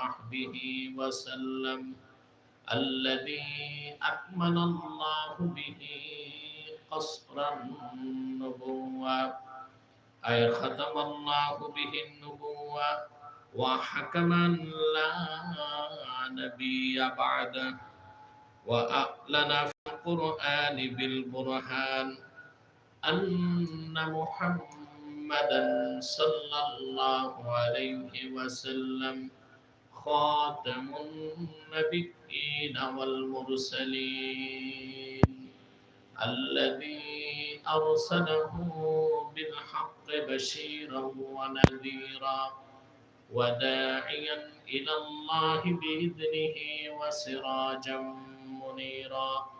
وصحبه وسلم. الذي أكمل الله به قصر النبوة. أي ختم الله به النبوة وحكما لا نبي بعده. وأعلن في القرآن بالبرهان أن محمدا صلى الله عليه وسلم. خاتم النبيين والمرسلين الذي أرسله بالحق بشيرا ونذيرا وداعيا إلى الله بإذنه وسراجا منيرا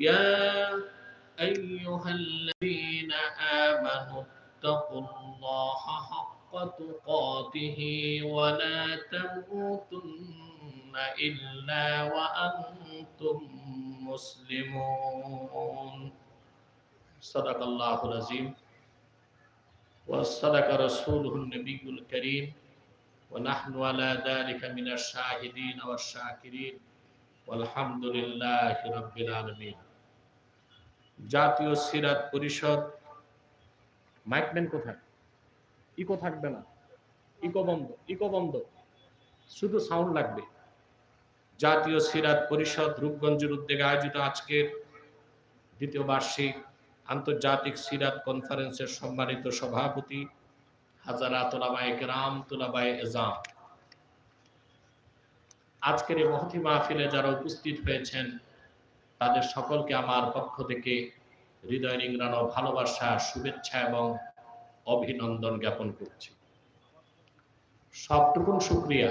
يا أيها الذين آمنوا اتقوا الله حق تقاته ولا تموتن إلا وأنتم مسلمون. صدق الله العظيم. وصدق رسوله النبي الكريم. ونحن على ذلك من الشاهدين والشاكرين. والحمد لله رب العالمين. জাতীয় সিরাত পরিষদ। মাইকম্যান কোথায়? ইকো থাকবে না। ইকো বন্ধ ইকো বন্ধ। শুধু সাউন্ড লাগবে। জাতীয় সিরাত পরিষদ রূপগঞ্জের উদ্যোগে আয়োজিত আজকের দ্বিতীয় বার্ষিক আন্তর্জাতিক সিরাত কনফারেন্সের সম্মানিত সভাপতি হাজারা তোলাবায় কেরাম, তোলাবায় এজাম। আজকের এই মহতি মাহফিলে যারা উপস্থিত হয়েছেন তাদের সকলকে আমার পক্ষ থেকে হৃদয় নিংড়ানো ভালোবাসা, শুভেচ্ছা এবং অভিনন্দন জ্ঞাপন করছি। সবটুকুন শুক্রিয়া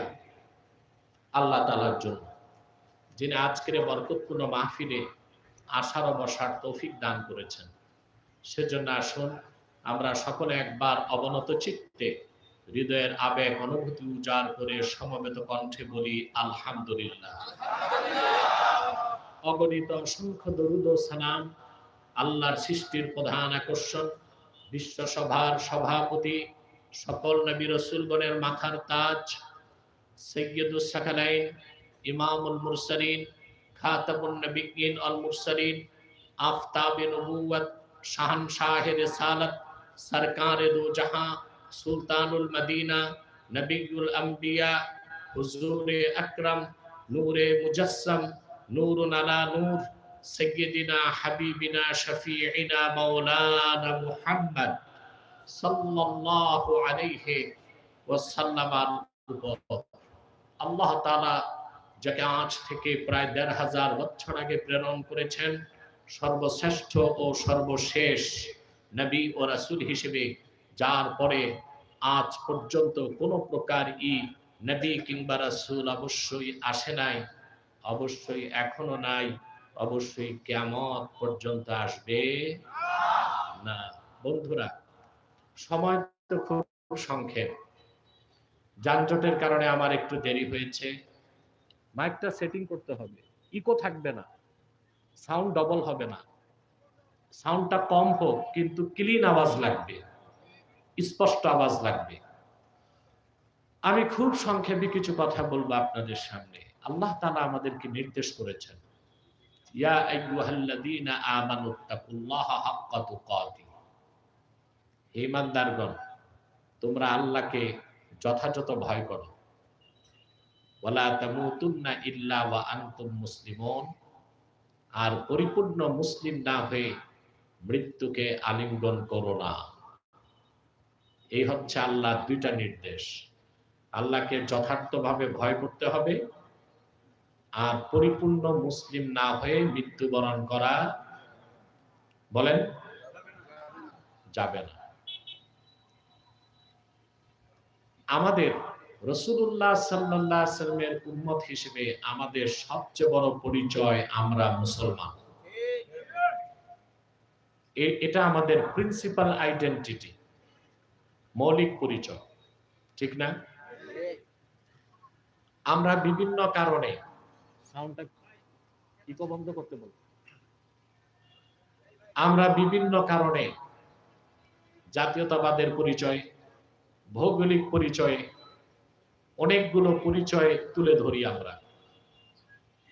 আল্লাহ তালার জন্য, যিনি আজকের বরকতপূর্ণ মাহফিলে আশার ও বসার তৌফিক দান করেছেন। সেজন্য আসুন, আমরা সকলে একবার অবনত চিত্তে হৃদয়ের আবেগ, অনুভূতি উজাড় করে সমবেত কণ্ঠে বলি, আলহামদুলিল্লাহ। অগণিত অসংখ্য দরুদ সালাম আল্লাহর সৃষ্টির প্রধান আকর্ষণ, বিশ্বসভার সভাপতি, সকল নবী রসুলগণের মাথার তাজ, সৈয়দুস সাকালাইন ইমামুল মুরসালিন, খাতামুন নবিয়িন আল মুরসালিন, আফতাবে নবুয়ত শাহনশাহ রিসালত, সরকার দো জাহাं সুলতানুল মদিনা নবিয়ুল আম্বিয়া, হুজুর আকরম, নূরে আল্লাহ যাকে আজ থেকে প্রায় দেড় হাজার বছর আগে প্রেরণ করেছেন, সর্বশ্রেষ্ঠ ও সর্বশেষ নবী ও রাসূল হিসেবে, যার পরে আজ পর্যন্ত কোনো প্রকার ই নবী কিংবা রাসূল অবশ্যই আসে নাই। অবশ্যই এখনও নাই, অবশ্যই কেমন পর্যন্ত আসবে। না, বন্ধুরা, সময় তো খুব সংক্ষেপ। যানজটের কারণে আমার একটু দেরি হয়েছে। মাইকটা সেটিং করতে হবে। ইকো থাকবে না। সাউন্ড ডবল হবে না। সাউন্ডটা কম হোক, কিন্তু ক্লিন আওয়াজ লাগবে। স্পষ্ট আওয়াজ লাগবে। আমি খুব সংক্ষেপে কিছু কথা বলব আপনাদের সামনে। আল্লাহ তালা আমাদেরকে নির্দেশ করেছেন, ইয়া তোমরা আল্লাহকে যথাযথ ভয় করো। আর পরিপূর্ণ মুসলিম না হয়ে মৃত্যুকে আলিঙ্গন করো না। এই হচ্ছে আল্লাহ দুইটা নির্দেশ। আল্লাহকে যথার্থভাবে ভয় করতে হবে আর পরিপূর্ণ মুসলিম না হয়ে মৃত্যুবরণ করা বলেন, যাবে না। আমাদের রসুল্লাহ সাল্লাহ সাল্লামের উম্মত হিসেবে আমাদের সবচেয়ে বড় পরিচয় আমরা মুসলমান। এটা আমাদের প্রিন্সিপাল আইডেন্টিটি মৌলিক পরিচয়, ঠিক না? আমরা বিভিন্ন কারণে সাউন্ডটা ইকো বন্ধ করতে বল আমরা বিভিন্ন কারণে জাতীয়তাবাদের পরিচয়, ভৌগোলিক পরিচয়ে অনেকগুলো পরিচয় তুলে ধরি আমরা।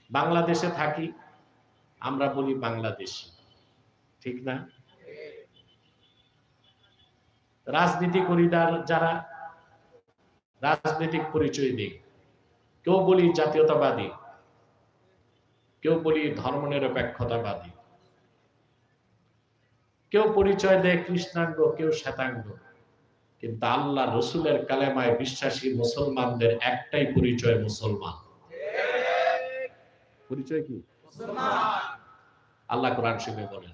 বাংলাদেশে থাকি, আমরা বলি বাংলাদেশি। ঠিক না? রাজনীতি করি যারা রাজনৈতিক পরিচয় দিই কেউ বলি জাতীয়তাবাদী। কেউ বলি ধর্মনিরপেক্ষতাবাদী। কেউ পরিচয় দেয় কৃষ্ণাঙ্গ কেউ শ্বেতাঙ্গ। কিন্তু আল্লাহ রসুলের কালেমায় বিশ্বাসী মুসলমানদের একটাই পরিচয় মুসলমান। পরিচয় কি? আল্লাহ কোরআন শিখে বলেন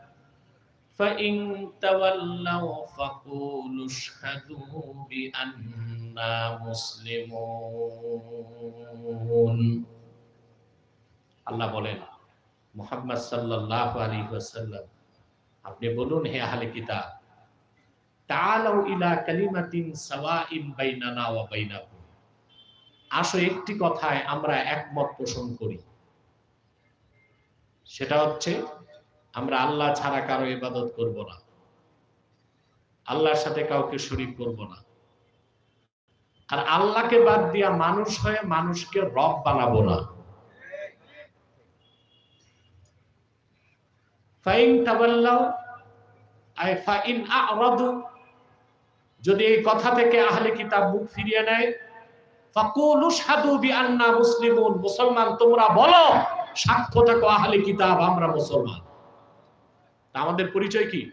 فإن تولوا فقولوا اشهدوا بأننا مسلمون আল্লাহ বলেন মুহাম্মদ সাল্লাল্লাহু আলাইহি ওয়াসাল্লাম আপনি বলুন হে আহলে কিতাব তাআলাউ ইলা কালিমাতিন সাওয়াইন বাইনানা ওয়া বাইনাকুম আসো একটি কথায় আমরা একমত পোষণ করি সেটা হচ্ছে আমরা আল্লাহ ছাড়া কারও ইবাদত করব না। আল্লাহর সাথে কাউকে শরীক করব না। আর আল্লাহকে বাদ দিয়া মানুষ হয়ে মানুষকে রব বানাবো না। যদি এই কথা থেকে আহলে কিতাব মুখ ফিরিয়ে নেয়, ফাকুলু শাহাদু বিআন্না মুসলিমুন, মুসলমান তোমরা বলো, সাক্ষ্য থাকো আহলে কিতাব, আমরা মুসলমান। আমাদের পরিচয় কি?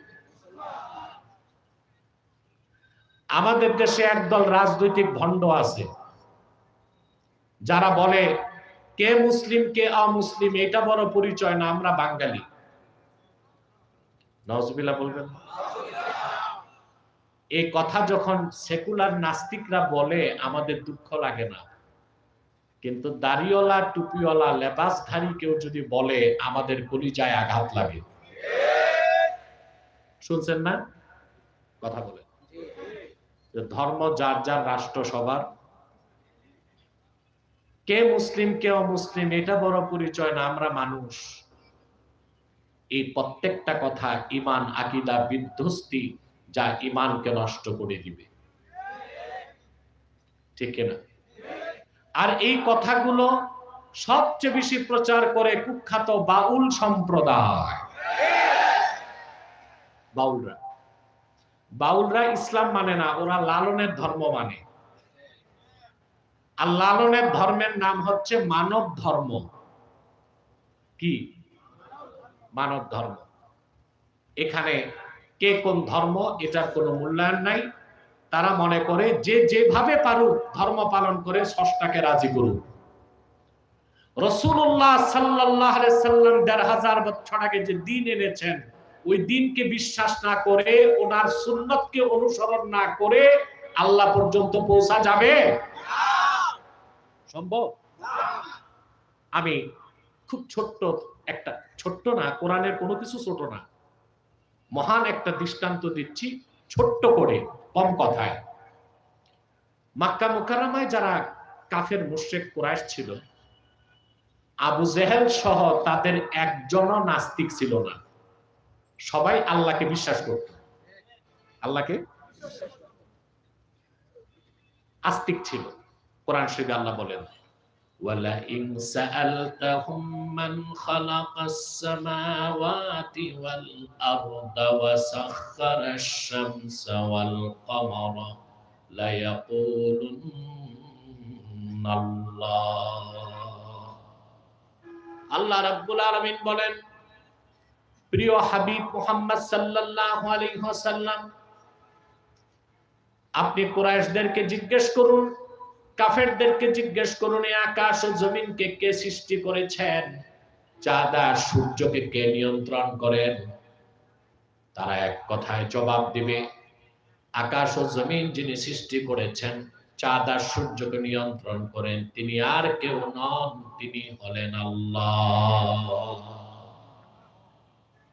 আমাদের দেশে একদল রাজনৈতিক ভণ্ড আছে। যারা বলে, কে মুসলিম, কে অমুসলিম, এটা বড় পরিচয় না, আমরা বাঙালি। বলবেন? এই কথা যখন সেকুলার নাস্তিকরা বলে, আমাদের দুঃখ লাগে না। কিন্তু দাড়িওয়ালা, টুপিওয়ালা, লেবাসধারী কেউ যদি বলে, আমাদের কলিজায় আঘাত লাগে। শুনছেন না? কথা বলে ধর্ম যার যার রাষ্ট্র সবার। কে মুসলিম, কে অমুসলিম, এটা বড় পরিচয় না, আমরা মানুষ। এই প্রত্যেকটা কথা ইমান, আকিদা, বিধ্বস্তি যা ইমানকে নষ্ট করে দিবে। ঠিক না আর এই কথাগুলো সবচেয়ে বেশি প্রচার করে কুখ্যাত বাউল সম্প্রদায়। বাউলরা। বাউলরা ইসলাম মানে না, ওরা লালনের ধর্ম মানে। আর লালনের ধর্মের নাম হচ্ছে মানব ধর্ম। কি? মানব ধর্ম। এখানে কে কোন ধর্ম, এটার কোনো মূল্যায়ন নাই। তারা মনে করে যে যেভাবে পারুক, ধর্ম পালন করে ষষ্ঠাকে রাজি করুক। রসুল্লাহ সাল্লাহ সাল্লাম দেড় হাজার বছর আগে যে দিন এনেছেন ওই দিনকে বিশ্বাস না করে, ওনার সুন্নতকে অনুসরণ না করে আল্লাহ পর্যন্ত পৌঁছা যাবে? সম্ভব? আমি খুব ছোট্ট একটা, ছোট্ট না, কোরআনের কোনো কিছু ছোট না। মহান একটা দৃষ্টান্ত দিচ্ছি, ছোট্ট করে, কম কথায়। মাক্কা মুকাররমায় যারা কাফের, মুশরিক, কুরাইশ ছিল, আবু জেহেল সহ তাদের একজনও নাস্তিক ছিল না। সবাই আল্লাহকে বিশ্বাস করত আল্লাহকে আস্তিক ছিল কোরআন শরীফে আল্লাহ বলেন وَلَئِنْ سَأَلْتَهُمْ مَنْ خَلَقَ السَّمَاوَاتِ وَالْأَرْضَ وَسَخَّرَ الشَّمْسَ وَالْقَمَرَ لَيَقُولُنَّ اللَّهُ আল্লাহ রাব্বুল আলামিন বলেন প্রিয় হাবিব মুহাম্মদ সাল্লাল্লাহু আলাইহি ওয়াসাল্লাম, আপনি কুরাইশদেরকে জিজ্ঞেস করুন, কাফেরদেরকে জিজ্ঞেস করুন আকাশ ও জমিনকে কে সৃষ্টি করেছেন? চাঁদ সূর্যকে কে নিয়ন্ত্রণ করেন? তারা এক কথায় জবাব দিবে, আকাশ ও জমিন যিনি সৃষ্টি করেছেন, চাঁদ সূর্যকে নিয়ন্ত্রণ করেন। তিনি আর কেউ নন, তিনি হলেন আল্লাহ।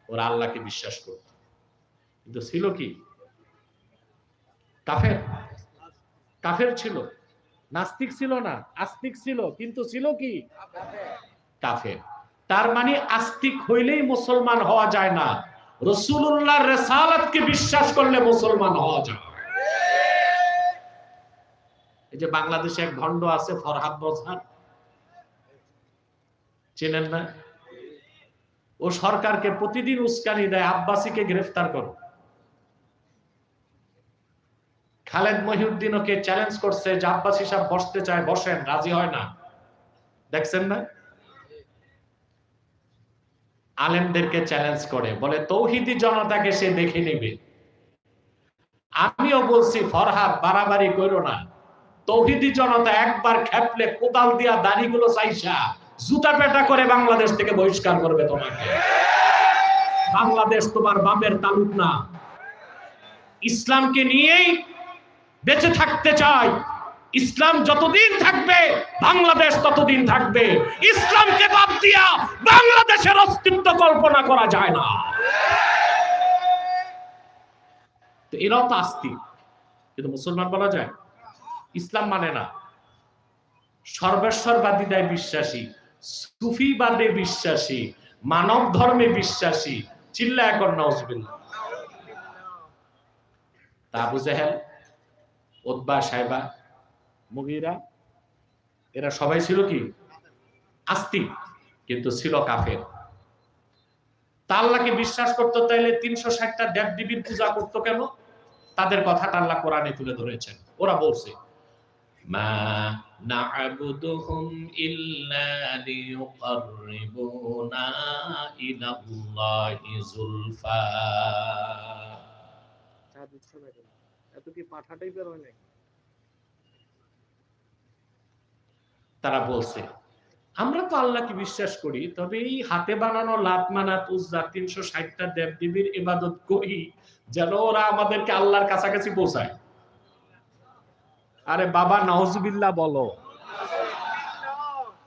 ওরা আল্লাহকে বিশ্বাস করত। কিন্তু ছিল কি? কাফের। কাফের ছিল। নাস্তিক ছিল না, আস্তিক ছিল, কিন্তু ছিল কি? কাফের। তার মানে আস্তিক হইলেই মুসলমান হওয়া যায় না। রসুল্লাহ রেসালাতকে বিশ্বাস করলে মুসলমান হওয়া যায়। এই যে বাংলাদেশে এক ভণ্ড আছে, ফরহাদ বজহার। চেনেন না? ও সরকারকে প্রতিদিন উস্কানি দেয়, আব্বাসীকে গ্রেফতার করো। খালেদ মহিউদ্দিন ওকে চ্যালেঞ্জ করছে যে আব্বাসী সাহেব বসতে চায়, বসেন, রাজি হয় না। দেখছেন না? আলেমদেরকে চ্যালেঞ্জ করে, বলে তৌহিদি জনতাকে সে দেখে নেবে। আমিও বলছি, ফরহাদ, বাড়াবাড়ি করো না। তৌহিদি জনতা একবার খেপলে কোদাল দিয়া দাড়িগুলো চাইসা। জুতা পেটা করে বাংলাদেশ থেকে বহিষ্কার করবে তোমাকে। বাংলাদেশ তোমার বাপের তালুক না। ইসলামকে নিয়েই বেঁচে থাকতে চাই। ইসলাম যতদিন থাকবে, বাংলাদেশ ততদিন থাকবে। ইসলামকে বাদ দিয়া বাংলাদেশের অস্তিত্ব কল্পনা করা যায় না। এরাও তো আস্তিক। কিন্তু মুসলমান বলা যায়, ইসলাম মানে না। সর্বেশ্বরবাদিতায় বিশ্বাসী। সুফিবাদে বিশ্বাসী, মানব ধর্মে বিশ্বাসী, চিল্লা এখন নজবিল্লা তা ওদবা সাহেবা, মুগিরা, এরা সবাই ছিল কি? আস্তিক, কিন্তু ছিল কাফের। তা আল্লাহকে বিশ্বাস করতে তাইলে তিনশো ষাটটা দেব দেবীর পূজা করতো কেন? তাদের কথাটা আল্লাহ কোরআনে তুলে ধরেছেন। ওরা বলছে কি পাঠা টাইপের হয় নাকি? তারা বলছে আমরা তো আল্লাহকে বিশ্বাস করি তবে এই হাতে বানানো লাত মানাত উজ্জা তিনশো ষাটটা দেব দেবীর ইবাদত করি যেন ওরা আমাদেরকে আল্লাহর কাছাকাছি পৌঁছায়। আরে বাবা নওজবিল্লা বলো।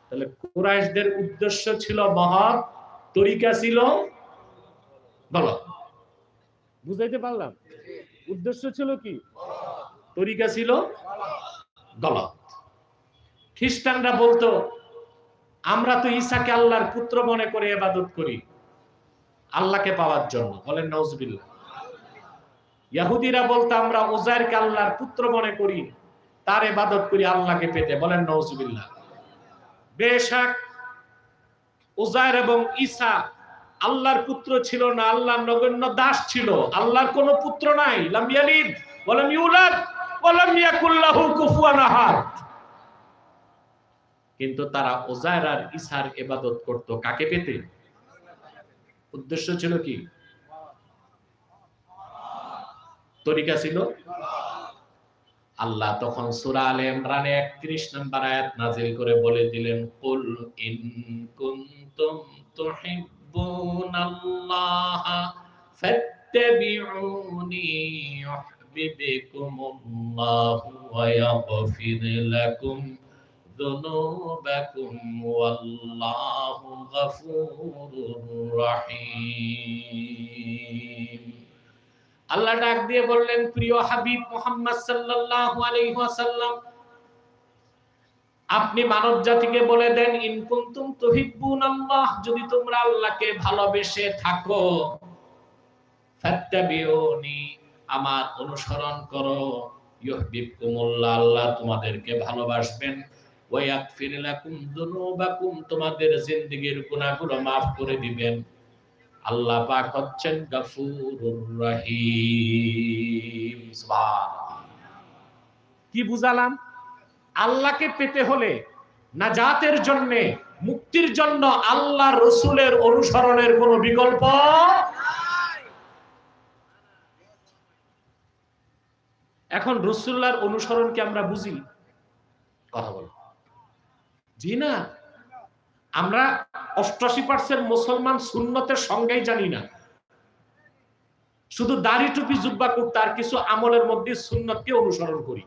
তাহলে কুরাইশদের উদ্দেশ্য ছিল মহৎ, তরিকা ছিল বলো। বুঝাইতে পারলাম? উদ্দেশ্য ছিল কি? তরিকা ছিল গলত। খ্রিস্টানরা বলতো, আমরা তো ঈসাকে আল্লাহর পুত্র মনে করে এবাদত করি, আল্লাহকে পাওয়ার জন্য। বলেন নজবিল্লা ইয়াহুদিরা বলতো, আমরা ওজাইরকে আল্লাহর পুত্র মনে করি তার এবাদত করি আল্লাহকে পেতে, বলেন নজবিল্লা বেশাক ওজাইর এবং ঈসা আল্লাহর পুত্র ছিল না, আল্লাহর নগণ্য দাস ছিল, আল্লাহর কোনো পুত্র নাই, লাম ইয়ালিদ ইউলাদ ওয়ালাম ইয়াকুল্লাহু কুফুয়ান আহাদ। কিন্তু তারা ওজায়ের আর ইসার এবাদত করত, কাকে পেতে? উদ্দেশ্য ছিল কি? তরিকা ছিল আল্লাহ তখন সূরা আলে ইমরানে 31 নম্বর আয়াত নাজিল করে বলে দিলেন কুল ইন কুনতুম তুহিব্বুনাল্লাহ ফাত্তাবিউনি ইউহিব্বুকুমুল্লাহু ওয়া ইয়াগফির লাকুম ذنوبكم والله غفور رحيم আল্লাহ ডাক দিয়ে বললেন, প্রিয় হাবিব মোহাম্মদ সাল্লাল্লাহু আলাইহি ওয়াসাল্লাম, আপনি মানব জাতিকে বলে দেন, ইন কুনতুম তুহিব্বুন আল্লাহ যদি তোমরা আল্লাহকে ভালোবেসে থাকো, ফাত্তাবিউনি, আমার অনুসরণ করো। ইউহিব্বুকুমুল্লাহ, আল্লাহ তোমাদেরকে ভালোবাসবেন। ওয়ায়াগফির লাকুম যুনুবাকুম, তোমাদের জিন্দেগীর গুনাহগুলো maaf করে দিবেন। আল্লাহ পাক হচ্ছেন গাফুরুর রহিম। কি বুঝালাম? আল্লাহকে পেতে হলে নাজাতের জন্য, মুক্তির জন্য আল্লাহ রসুলের অনুসরণের কোনো বিকল্প এখন রসুল্লাহর অনুসরণ কি আমরা বুঝি? কথা বলো। জি না। আমরা অষ্টাশি পার্সেন্ট মুসলমান সুন্নতের সংজ্ঞাই জানি না। শুধু দাড়ি টুপি জুব্বা করতে আর কিছু আমলের মধ্যে সুন্নতকে অনুসরণ করি।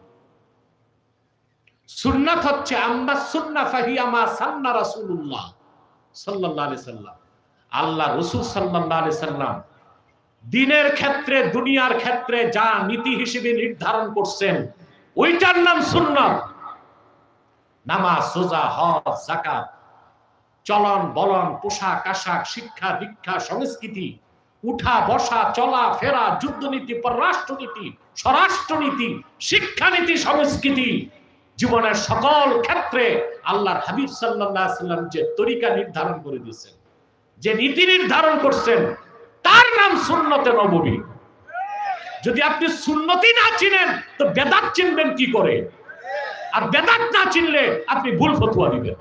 সুন্নাত হচ্ছে আমরা সুন্না ফাহিয়ামা সান্না রাসূলুল্লাহ সাল্লাল্লাহু আলাইহি সাল্লাম। আল্লাহ রাসূল সাল্লাল্লাহু আলাইহি সাল্লাম দিনের ক্ষেত্রে, দুনিয়ার ক্ষেত্রে যা নীতি হিসেবে নির্ধারণ করছেন, ওইটার নাম সুন্নাত। নামাজ সোজা হজ, যাকাত চলন, বলন, পোশাক, আশাক, শিক্ষা দীক্ষা সংস্কৃতি, উঠা, বসা, চলা, ফেরা, যুদ্ধনীতি, পররাষ্ট্রনীতি, স্বরাষ্ট্রনীতি, শিক্ষানীতি, সংস্কৃতি, জীবনের সকল ক্ষেত্রে আল্লাহর হাবিব সাল্লাম যে তরিকা নির্ধারণ করে দিয়েছেন, যে নীতি নির্ধারণ করছেন, তার নাম সুন্নতে নববী। যদি আপনি সুন্নতি না চিনেন, তো বেদাত চিনবেন কি করে? আর বেদাত না চিনলে আপনি ভুল ফতুয়া দিবেন।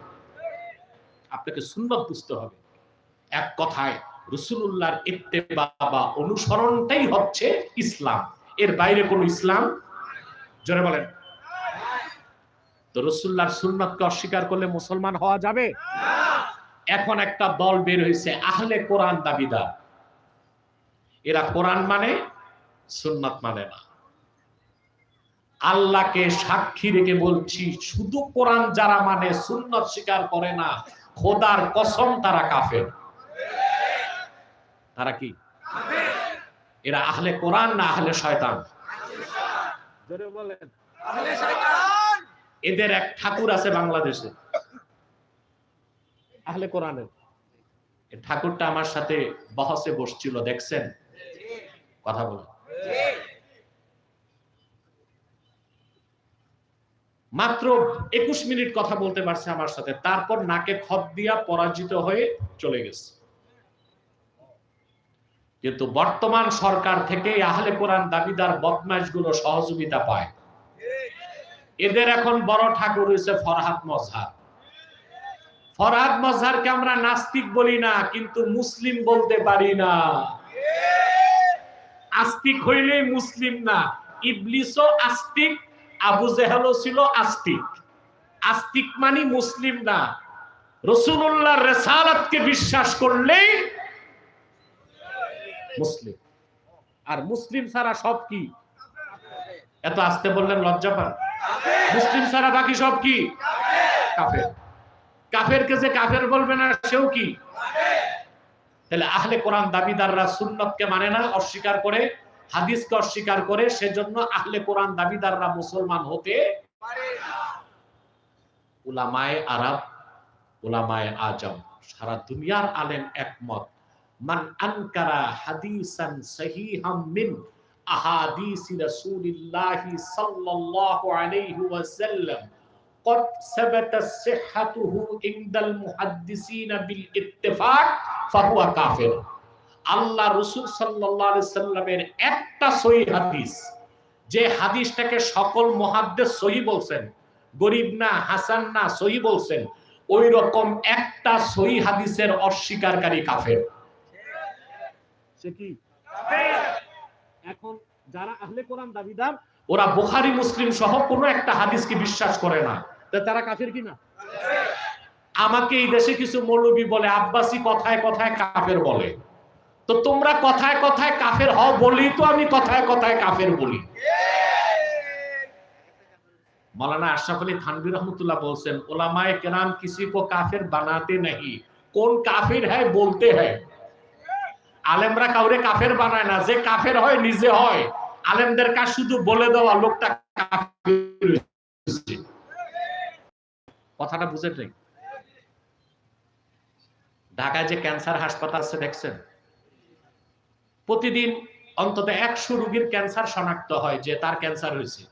আপনাকে সুন্নত বুঝতে হবে। এক কথায় রসুল্লাহর ইত্তেবা বা অনুসরণটাই হচ্ছে ইসলাম। এর বাইরে কোনো ইসলাম? জোরে বলেন। তো রসুল্লাহর সুন্নতকে অস্বীকার করলে মুসলমান হওয়া যাবে? এখন একটা দল বের হয়েছে, আহলে কোরআন দাবিদার। এরা কোরআন মানে সুন্নাত মানে না। আল্লাহকে সাক্ষী রেখে বলছি, শুধু কোরআন যারা মানে সুন্নত স্বীকার করে না। খোদার কসম তারা কাফের। তারা কি? এরা আহলে কোরআন না আহলে শয়তান? এদের এক ঠাকুর আছে বাংলাদেশে। আহলে কোরআনের। ঠাকুরটা আমার সাথে বহসে বসছিল দেখছেন? কথা বলে মাত্র একুশ মিনিট কথা বলতে পারছে আমার সাথে। তারপর নাকে খত দিয়া পরাজিত হয়ে চলে গেছে। কিন্তু বর্তমান সরকার থেকে আহলে কোরআন দাবিদার বদমাইশগুলো সহযোগিতা পায়। এদের এখন বড় ঠাকুর হয়েছে ফরহাদ মজহার। ফরহাদ মজহারকে আমরা নাস্তিক বলি না, কিন্তু মুসলিম বলতে পারি না। আস্তিক হইলেই মুসলিম না। ইবলিসও আস্তিক আবু জেহেলও ছিল আস্তিক। আস্তিক মানে মুসলিম না। রসুল্লাহ রেসালাতকে বিশ্বাস করলেই মুসলিম। আর মুসলিম ছাড়া সব কি? এত আসতে বললেন লজ্জা পান। মুসলিম ছাড়া বাকি সব কি? কাফের। কাফেরকে যে কাফের বলবে না, সেও কি? তাহলে আহলে কোরআন দাবিদাররা সুন্নতকে মানে না, অস্বীকার করে হাদিসকে অস্বীকার করে সেজন্য আহলে কোরআন দাবিদাররা মুসলমান হতে উলামায়ে আরব উলামায়ে আজম সারা দুনিয়ার আলেম একমত মান আনকারা হাদিসান সহিহাম মিন أحاديث رسول الله صلى الله عليه وسلم قد ثبت صحته عند المحدثين بالاتفاق فهو كافر আল্লাহ রসুল সাল্লাহ সাল্লামের একটা সহি হাদিস যে হাদিসটাকে সকল মহাদ্দেশ সহি বলছেন গরিব না হাসান না সহি বলছেন ওই রকম একটা সহি হাদিসের অস্বীকারী কাফের। সে কি? এখন যারা আহলে কোরআন দাবিদার ওরা বুখারি মুসলিম সহ কোনো একটা হাদিসকে বিশ্বাস করে না। তা তারা কাফের কিনা আমাকে এই দেশে কিছু মৌলবী বলে আব্বাসী কথায় কথায় কাফের বলে। তো তোমরা কথায় কথায় কাফের হও বলি তো আমি কথায় কথায় কাফের বলি। মৌলানা আশরাফ আলী থানবী রহমতুল্লাহ বলছেন, ওলামায় কেরাম কিছু কো কাফের বানাতে নাহি। কোন কাফের হ্যায় বলতে হ্যায়। আলেমরা কাউরে কাফের বানায় না, যে কাফের হয় নিজে হয়। আলেমদের কাজ শুধু বলে দেওয়া, লোকটা কাফের কথাটা বুঝে ঢাকায় যে ক্যান্সার হাসপাতাল আছে, দেখছেন? প্রতিদিন অন্তত একশো রোগীর ক্যান্সার শনাক্ত হয় যে তার ক্যান্সার হয়েছে।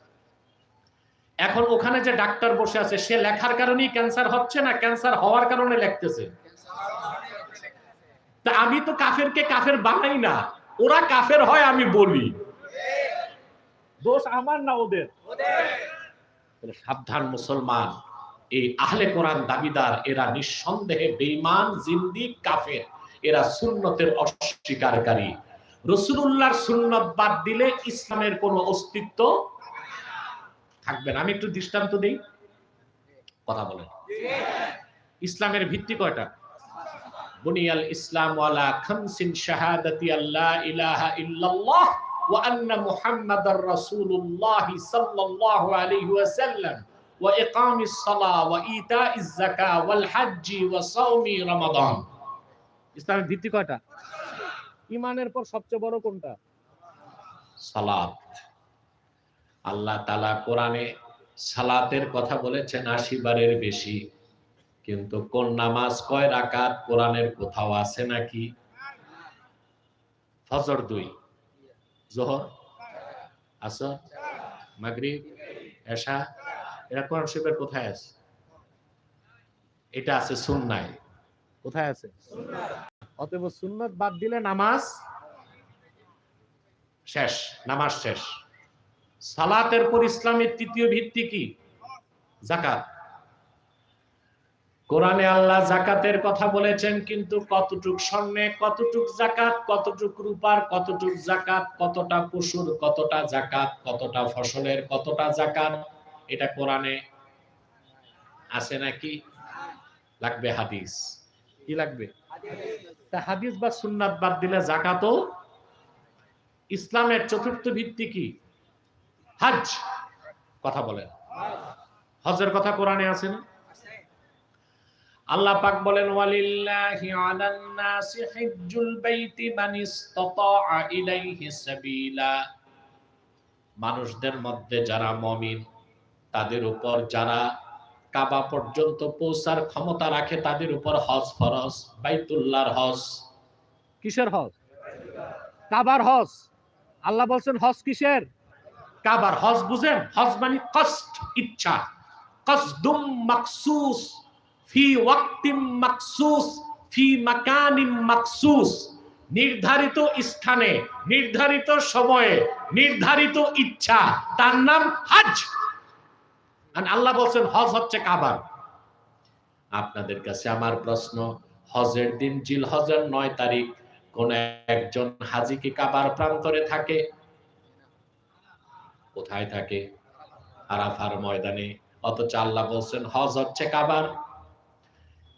এখন ওখানে যে ডাক্তার বসে আছে, সে লেখার কারণেই ক্যান্সার হচ্ছে না? ক্যান্সার হওয়ার কারণে লিখতেছে। তা আমি তো কাফেরকে কাফের বানাই না। ওরা কাফের হয় আমি বলি। দোষ আমার না ওদের? সাবধান মুসলমান। এই আহলে কোরআন দাবিদার, এরা নিঃসন্দেহে বেঈমান, জিন্দিক, কাফের। এরা সুন্নতের অস্বীকারী। রসুলুল্লাহর সুন্নত বাদ দিলে ইসলামের কোনো অস্তিত্ব থাকবে না। আমি একটু দৃষ্টান্ত দিই। কথা বলেন। ইসলামের ভিত্তি কয়টা? বুনিয়াল ইসলাম ওয়ালা খামসিন শাহাদাতি আল্লাহ ইলাহা ইল্লাল্লাহ ওয়া আন্না মুহাম্মাদার রাসূলুল্লাহ সাল্লাল্লাহু আলাইহি ওয়াসাল্লাম ওয়া ইকামিস সালাহ ওয়া ইতাইজ যাকাহ ওয়াল হজ্জি ওয়া সাওমি রমাদান। ইসলামের ভিত্তি কয়টা? ইমানের পর সবচেয়ে বড় কোনটা? সালাত। আল্লাহ তাআলা কোরআনে সালাতের কথা বলেছেন আশি বারের বেশি। কিন্তু কোন নামাজ কয় রাকাত, কোরআনের কোথাও আছে নাকি? ফজর দুই। জোহর, আসর, মাগরিব, এশা, এরা কোরআন শরীফের কোথায় আছে? এটা আছে সুন্নায়। কোথায় আছে? অতএব সুন্নত বাদ দিলে নামাজ শেষ নামাজ শেষ। সালাতের পর ইসলামের তৃতীয় ভিত্তি কি? জাকাত কোরআনে আল্লাহ জাকাতের কথা বলেছেন, কিন্তু কতটুক স্বর্ণে কতটুক জাকাত কতটুক রূপার কতটুক জাকাত কতটা পশুর কতটা জাকাত কতটা ফসলের কতটা জাকাত এটা কোরআনে আছে নাকি? লাগবে হাদিস। কি লাগবে? তা হাদিস বা সুন্নাত বাদ দিলে জাকাতও ইসলামের চতুর্থ ভিত্তি কি? হজ কথা বলেন। হজের কথা কোরআনে আছে না? আল্লাহ পাক বলেন, ওয়ালিল্লাহি আলান নাসি হিজ্জুল বাইতি মান ইসতাতাআ ইলাইহি সাবিলা। মানুষদের মধ্যে যারা মমিন, তাদের উপর যারা কাবা পর্যন্ত পৌঁছার ক্ষমতা রাখে তাদের উপর হজ ফরজ বাইতুল্লাহর হজ। কিসের হজ? কাবার হজ। আল্লাহ বলছেন হজ কিসের? কাবার হজ বুঝেন? হজ মানে কষ্ট ইচ্ছা। কসদুম মাকসুস ফি ওয়াক্তিম মাকসুস ফি মাকানিম মাকসুস। নির্ধারিত স্থানে নির্ধারিত সময়ে নির্ধারিত ইচ্ছা তার নাম হজ। আল্লাহ বলছেন, হজ হচ্ছে কাবার। আপনাদের কাছে আমার প্রশ্ন, হজের দিন জিল হজের নয় তারিখ, কোন একজন হাজি কি কাবার প্রান্তরে থাকে? কোথায় থাকে? আরাফার ময়দানে। অথচ আল্লাহ বলছেন, হজ হচ্ছে কাবার।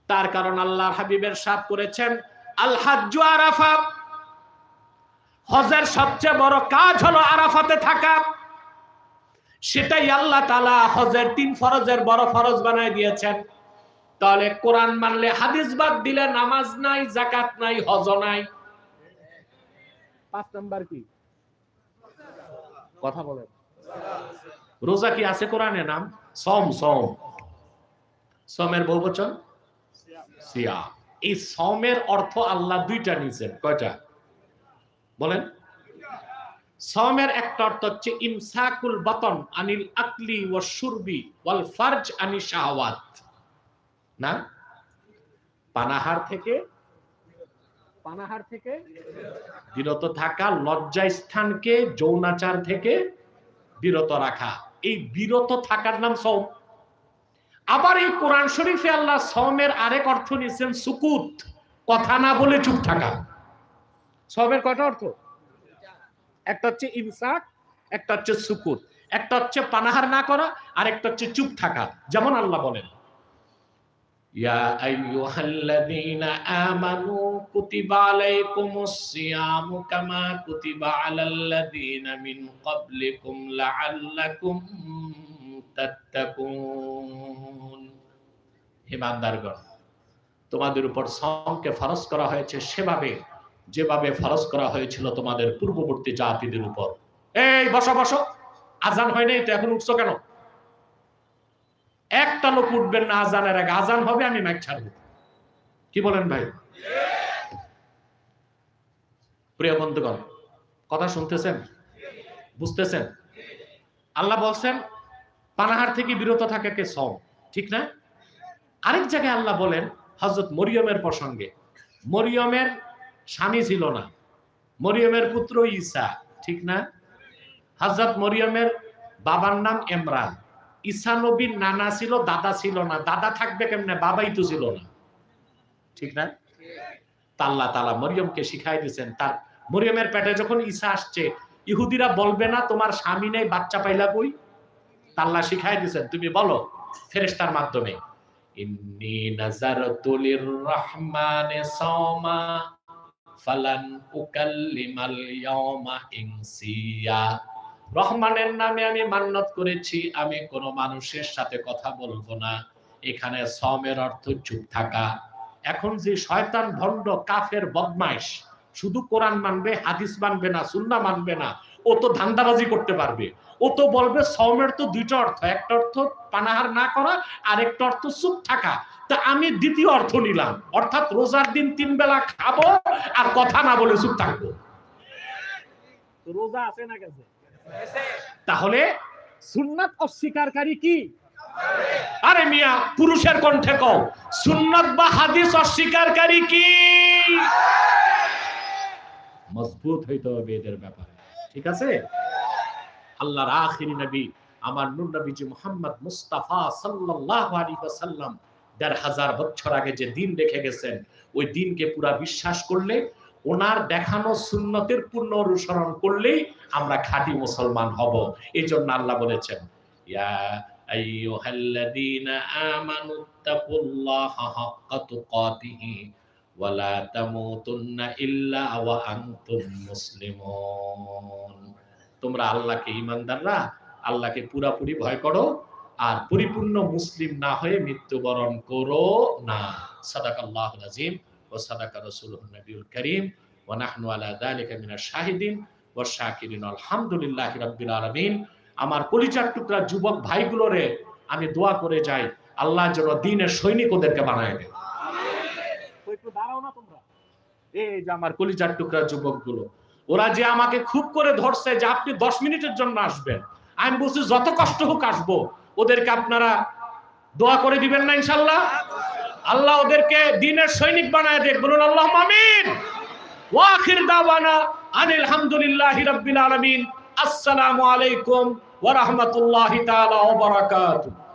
তার কারণ আল্লাহ হাবিবের সাপ করেছেন, আল হাজ্জু আরাফা হজের সবচেয়ে বড় কাজ হলো আরাফাতে থাকা। সেটাই আল্লাহ তালা হজের তিন ফরজের বড় ফরজ বানায় দিয়েছেন। তাহলে কোরআন মানলে হাদিস বাদ দিলে নামাজ নাই জাকাত নাই হজ নাই। পাঁচ নাম্বার কি? কথা বলেন। রোজা কি আছে কোরআনে নাম? সম সম। সমের বহুবচন সিয়া এই সমের অর্থ আল্লাহ দুইটা নিয়েছেন। কয়টা? বলেন। সমের একটা অর্থ হচ্ছে ইমসাকুল বাতন আনিল আকলি ও সুরবি ওয়াল ফারজ আনি শাহওয়াত। না? পানাহার থেকে? পানাহার থেকে? বিরত থাকা লজ্জা স্থানকে যৌনাচার থেকে বিরত রাখা। এই বিরত থাকার নাম সৌম আবার এই কোরআন শরীফে আল্লাহ সৌমের আরেক অর্থ নিয়েছেন সুকুত। কথা না বলে চুপ থাকা। সবের কয়টা অর্থ? একটা হচ্ছে ইমসাক একটা হচ্ছে সুকুত একটা হচ্ছে পানাহার না করা আর একটা হচ্ছে চুপ থাকা, যেমন আল্লাহ বলেন। ইয়া কুতিবা কামা কুতিবা তোমাদের উপর সমকে ফরজ করা হয়েছে সেভাবে যেভাবে ফরজ করা হয়েছিল তোমাদের পূর্ববর্তী জাতিদের উপর। এই, বসো বসো। আজান হয় নাই তো এখন উঠছো কেন? একটা লোক উঠবেন না আজানের আগে। আজান হবে, আমি মাইক ছাড়বো। কি বলেন ভাই? প্রিয় বন্ধুগণ, কথা শুনতেছেন? বুঝতেছেন? আল্লাহ বলছেন, পানাহার থেকে বিরত থাকাকে সম ঠিক না? আরেক জায়গায় আল্লাহ বলেন হজরত মরিয়মের প্রসঙ্গে। মরিয়মের স্বামী ছিল না। মরিয়মের পুত্র ঈসা, ঠিক না? হজরত মরিয়মের বাবার নাম এমরান ঈসা নবীর নানা ছিল, দাদা ছিল না। দাদা থাকবে কেমনে? বাবাই তো ছিল না। ঠিক না? তা আল্লাহ তালা মরিয়মকে শিখাই দিয়েছেন। তার মরিয়মের পেটে যখন ঈসা আসছে, ইহুদিরা বলবে না, তোমার স্বামী নেই, বাচ্চা পাইলা কই? তাল্লা শিখাই দিয়েছেন। তুমি বলো, ফেরেশতার মাধ্যমে, ইন্নি নাজারতু লিররহমানি সাওমা। ফালান উকাল্লিমাল ইয়াওমা ইনসিয়া। রহমানের নামে আমি মান্নত করেছি, আমি কোনো মানুষের সাথে কথা বলব না। এখানে সমের অর্থ চুপ থাকা। এখন যে শয়তান ভণ্ড কাফের বদমাইশ, শুধু কোরআন মানবে, হাদিস মানবে না সুন্না মানবে না ও তো ধান্দাবাজি করতে পারবে। ও তো বলবে সমের তো দুইটা অর্থ একটা অর্থ পানাহার না করা আর একটা অর্থ চুপ থাকা। তা আমি দ্বিতীয় অর্থ নিলাম অর্থাৎ রোজার দিন তিন বেলা খাব আর কথা না বলে চুপ থাকব। রোজা আছে না গেছে? তাহলে সুন্নাত অস্বীকারী কি? আরে মিয়া পুরুষের কণ্ঠে কও সুন্নত বা হাদিস অস্বীকারী কি? মজবুত হইতে হবে এদের ব্যাপারে। ঠিক আছে? আল্লাহর আখিরি নবী, আমার নূর নবীজি মোহাম্মদ মুস্তাফা সাল্লাল্লাহু আলাইহি ওয়াসাল্লাম দেড় হাজার বছর আগে যে দিন রেখে গেছেন, ওই দিনকে পুরা বিশ্বাস করলে, ওনার দেখানো সুন্নতের পূর্ণ অনুসরণ করলেই আমরা খাঁটি মুসলমান হব। এই জন্য আল্লাহ বলেছেন, ইয়া আইয়ুহাল্লাযীনা আমানু, তাকুল্লাহা হাক্কা তুকাতিহি। ওয়া লা তামুতুন্না ইল্লা ওয়া আনতুম মুসলিমুন। তোমরা আল্লাহকে ঈমানদাররা, আল্লাহকে পুরাপুরি ভয় করো আর পরিপূর্ণ মুসলিম না হয়ে মৃত্যুবরণ করো না। সাদাকাল্লাহুল আযীম ওয়া সাদাকা রাসূলুহুন নবিয়ুল কারীম ওয়া নাহনু আলা যালিকা মিনাশ শাহিদিন ওয়া শাকিরিন। আলহামদুলিল্লাহি রাব্বিল আলামিন। আমার কলিজার টুকরা যুবক ভাইগুলোরে আমি দোয়া করে যাই, আল্লাহ যেন দিনের সৈনিক ওদেরকে বানায় দেয় তো একটু দাঁড়াও না তোমরা এই যে আমার কলিজার টুকরা যুবকগুলো, ওরা যে আমাকে খুব করে ধরছে যে আপনি দশ মিনিটের জন্য আসবেন। আমি বলছি, যত কষ্ট হোক আসব। ওদেরকে আপনারা দোয়া করে দিবেন না ইনশাল্লাহ? আল্লাহ ওদেরকে দিনের সৈনিক বানায় দেখ, বলুন আল্লাহ আমিন। ওয়াখির দাওয়ানা আনিল হামদুলিল্লাহি রাব্বিল আলামিন। আসসালামু আলাইকুম ওয়া রাহমাতুল্লাহি তাআলা ওয়া বারাকাতুহু।